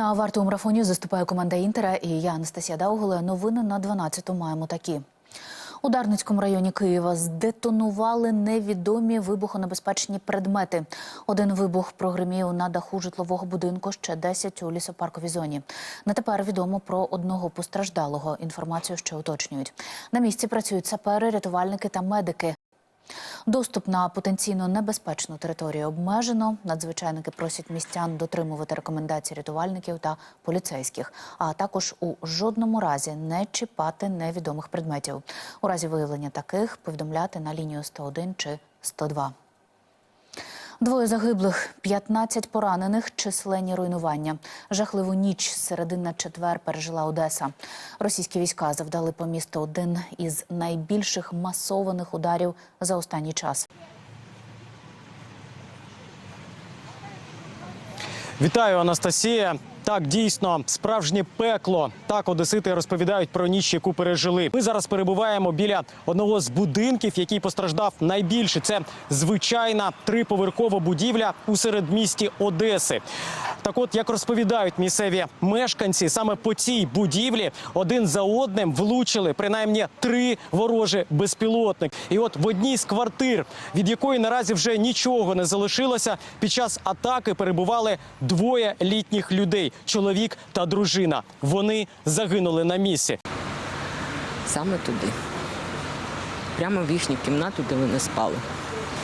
На варту марафоні заступає команда Інтера і я Анастасія Дауголе. Новини на 12 маємо такі. У Дарницькому районі Києва здетонували невідомі вибухонебезпечні предмети. Один вибух прогримів на даху житлового будинку, ще 10 у лісопарковій зоні. На тепер відомо про одного постраждалого. Інформацію ще уточнюють. На місці працюють сапери, рятувальники та медики. Доступ на потенційно небезпечну територію обмежено. Надзвичайники просять містян дотримувати рекомендацій рятувальників та поліцейських, а також у жодному разі не чіпати невідомих предметів. У разі виявлення таких повідомляти на лінію 101 чи 102. Двоє загиблих, 15 поранених, численні руйнування. Жахливу ніч середина на четвер пережила Одеса. Російські війська завдали по місту один із найбільших масованих ударів за останній час. Вітаю, Анастасія. Так, дійсно, справжнє пекло. Так, одесити розповідають про ніч, яку пережили. Ми зараз перебуваємо біля одного з будинків, який постраждав найбільше. Це звичайна триповерхова будівля у середмісті Одеси. Так, от як розповідають місцеві мешканці, саме по цій будівлі один за одним влучили принаймні три ворожі безпілотник. І от в одній з квартир, від якої наразі вже нічого не залишилося, під час атаки перебували двоє літніх людей чоловік та дружина. Вони загинули на місці. саме туди. Прямо в їхню кімнату, де вони спали.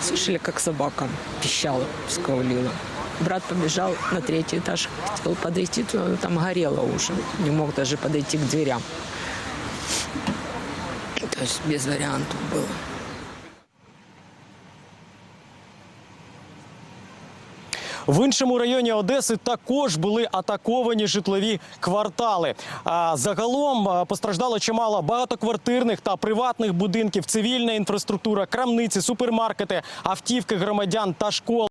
Слышали, как собака пищала, скаулила. Брат побежал на третий этаж, хотел подойти, туда, там горело уже. Не мог даже подойти к дверям. То есть без вариантов было. В іншому районі Одеси також були атаковані житлові квартали. Загалом постраждало чимало багатоквартирних та приватних будинків, цивільна інфраструктура, крамниці, супермаркети, автівки громадян та школ.